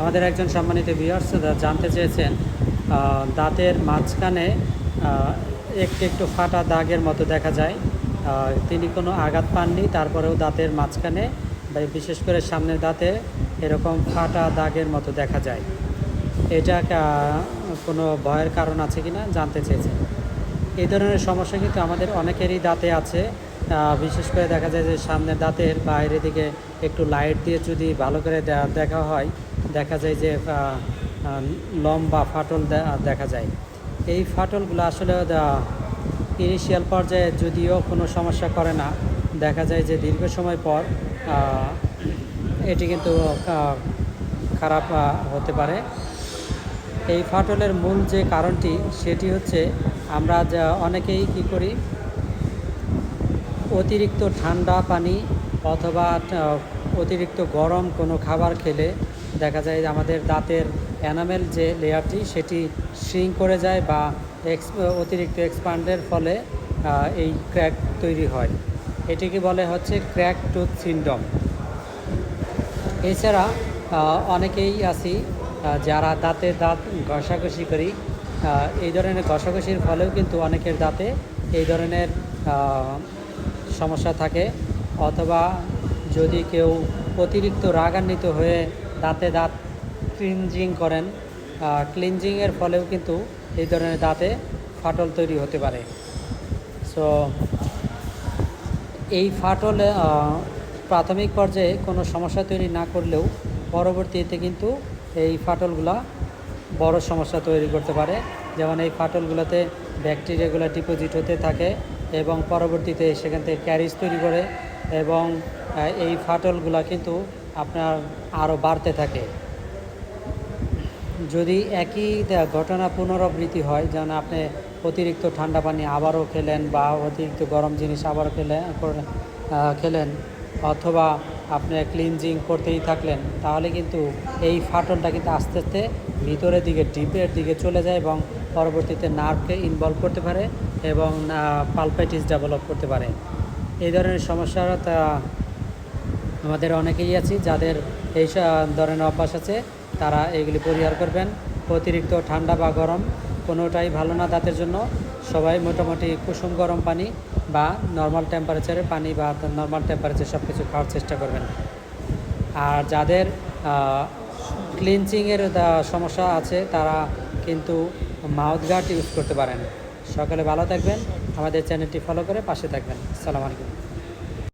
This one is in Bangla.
আমাদের একজন সম্মানিত ভিউয়ার্স জানতে চেয়েছেন দাঁতের মাঝখানে একটু একটু ফাটা দাগের মতো দেখা যায়। তিনি কোনো আঘাত পাননি, তারপরেও দাঁতের মাঝখানে বিশেষ করে সামনের দাঁতে এরকম ফাটা দাগের মতো দেখা যায়। এটা কোনো ভয়ের কারণ আছে কি না জানতে চেয়েছেন। এই ধরনের সমস্যা কিন্তু আমাদের অনেকেরই দাঁতে আছে। বিশেষ করে দেখা যায় যে সামনের দাঁতের বাইরে দিকে একটু লাইট দিয়ে যদি ভালো করে দেখা হয়, দেখা যায় যে লম্বা ফাটল দেখা যায়। এই ফাটলগুলো আসলে ইনিশিয়াল পর্যায়ে যদিও কোনো সমস্যা করে না, দেখা যায় যে দীর্ঘ সময় পর এটি কিন্তু খারাপ হতে পারে। এই ফাটলের মূল যে কারণটি, সেটি হচ্ছে আমরা অনেকেই কি করি অতিরিক্ত ঠান্ডা পানি অথবা অতিরিক্ত গরম কোনো খাবার খেলে দেখা যায় আমাদের দাঁতের অ্যানামেল যে লেয়ারটি সেটি শ্রিঙ্ক করে যায় বা এক্স অতিরিক্ত এক্সপান্ডের ফলে এই ক্র্যাক তৈরি হয়। এটিকে বলে হচ্ছে ক্র্যাক টুথ সিন্ড্রোম এছাড়া অনেকেই আছি যারা দাঁতে দাঁত ঘষাঘষি করি এই ধরনের ঘষাঘষির ফলেও কিন্তু অনেকের দাঁতে এই ধরনের সমস্যা থাকে, অথবা যদি কেউ অতিরিক্ত রাগান্বিত হয়ে দাঁতে দাঁত ক্লিনজিং করেন ক্লিনজিংয়ের ফলেও কিন্তু এই ধরনের দাঁতে ফাটল তৈরি হতে পারে। সো এই ফাটল প্রাথমিক পর্যায়ে কোনো সমস্যা তৈরি না করলেও পরবর্তীতে কিন্তু এই ফাটলগুলা বড় সমস্যা তৈরি করতে পারে। যেমন এই ফাটলগুলোতে ব্যাকটেরিয়াগুলো ডিপোজিট হতে থাকে এবং পরবর্তীতে সেখান থেকে ক্যারিজ তৈরি করে এবং এই ফাটলগুলা কিন্তু আপনার আরও বাড়তে থাকে। যদি একই ঘটনা পুনরাবৃত্তি হয় যেমন আপনি অতিরিক্ত ঠান্ডা পানি আবারও খেলেন বা অতিরিক্ত গরম জিনিস আবারও খেলেন খেলেন অথবা আপনি ক্লিনজিং করতেই থাকলেন, তাহলে কিন্তু এই ফাটলটা কিন্তু আস্তে আস্তে ভিতরের দিকে, ডিপের দিকে চলে যায় এবং পরবর্তীতে নার্ভকে ইনভলভ করতে পারে এবং পালপাইটিস ডেভেলপ করতে পারে। এই ধরনের সমস্যা আমাদের অনেকেই আছি যাদের এই ধরনের অভ্যাস আছে, তারা এগুলি পরিহার করবেন। অতিরিক্ত ঠান্ডা বা গরম কোনোটাই ভালো না দাঁতের জন্য। সবাই মোটামুটি কুসুম গরম পানি বা নর্মাল টেম্পারেচারের পানি বা নর্মাল টেম্পারেচার সব কিছু খাওয়ার চেষ্টা করবেন। আর যাদের ক্লিনচিংয়ের সমস্যা আছে, তারা কিন্তু মাউথ গার্ড ইউজ করতে পারেন। সকালে ভালো থাকবেন। আমাদের চ্যানেলটি ফলো করে পাশে থাকবেন। আসসালামু আলাইকুম।